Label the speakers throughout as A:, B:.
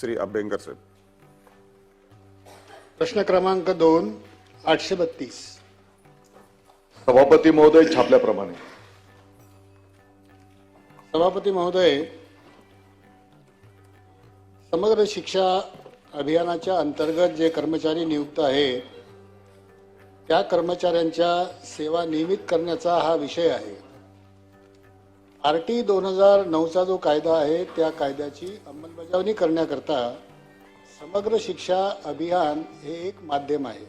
A: श्री अभ्यंकर साहेब.
B: प्रश्न क्रमांक दोन आठशे बत्तीस.
C: सभापती महोदय छापल्याप्रमाणे.
B: सभापती महोदय समग्र शिक्षा अभियानाच्या अंतर्गत जे कर्मचारी नियुक्त आहेत त्या कर्मचाऱ्यांच्या सेवा नियमित करण्याचा हा विषय आहे. आर टी दोन हजार नऊचा जो कायदा आहे त्या कायद्याची अंमलबजावणी करण्याकरता समग्र शिक्षा अभियान हे एक माध्यम आहे.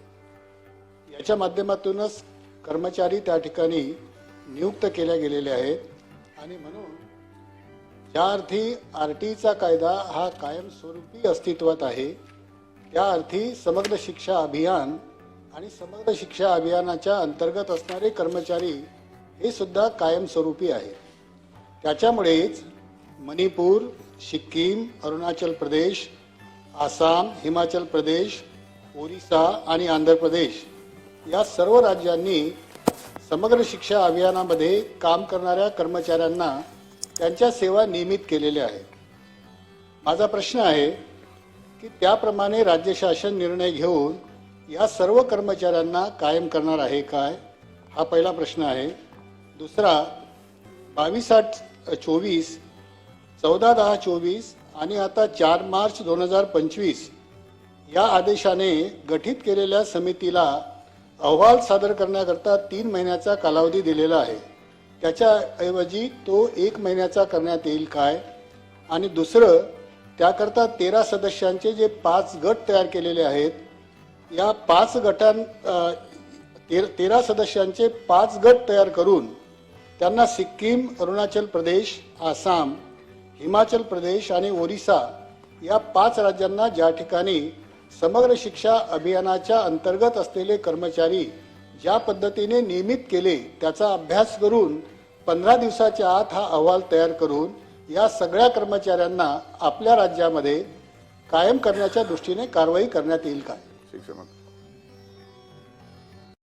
B: याच्या माध्यमातूनच कर्मचारी त्या ठिकाणी नियुक्त केल्या गेलेले आहेत आणि म्हणून ज्या अर्थी आर टीचा कायदा हा कायमस्वरूपी अस्तित्वात आहे त्या अर्थी समग्र शिक्षा अभियान आणि समग्र शिक्षा अभियानाच्या अंतर्गत असणारे कर्मचारी हे सुद्धा कायमस्वरूपी आहे त्याच्यामुळेच मणिपूर सिक्कीम अरुणाचल प्रदेश आसाम हिमाचल प्रदेश ओरिसा आणि आंध्र प्रदेश या सर्व राज्यांनी समग्र शिक्षा अभियानामध्ये काम करणाऱ्या कर्मचाऱ्यांना त्यांच्या सेवा नियमित केलेल्या आहेत. माझा प्रश्न आहे की त्याप्रमाणे राज्य शासन निर्णय घेऊन या सर्व कर्मचाऱ्यांना कायम करणार आहे काय? हा पहिला प्रश्न आहे. दुसरा बावीस आठ चोवीस चौदा दहा चोवीस आणि आता चार मार्च दोन हजार पंचवीस या आदेशाने गठीत केलेल्या समितीला अहवाल सादर करण्याकरता तीन महिन्याचा कालावधी दिलेला आहे. त्याच्याऐवजी तो एक महिन्याचा करण्यात येईल काय? आणि दुसरं त्याकरता तेरा सदस्यांचे जे पाच गट तयार केलेले आहेत या पाच गटां तेर तेरा सदस्यांचे पाच गट तयार करून त्यांना सिक्कीम अरुणाचल प्रदेश आसाम हिमाचल प्रदेश आणि ओरिसा या पाच राज्यांना ज्या ठिकाणी समग्र शिक्षा अभियानाच्या अंतर्गत असलेले कर्मचारी ज्या पद्धतीने नियमित केले त्याचा अभ्यास करून पंधरा दिवसाच्या आत हा अहवाल तयार करून या सगळ्या कर्मचाऱ्यांना आपल्या राज्यामध्ये कायम करण्याच्या दृष्टीने कारवाई करण्यात येईल काय
A: शिक्षण मंत्री.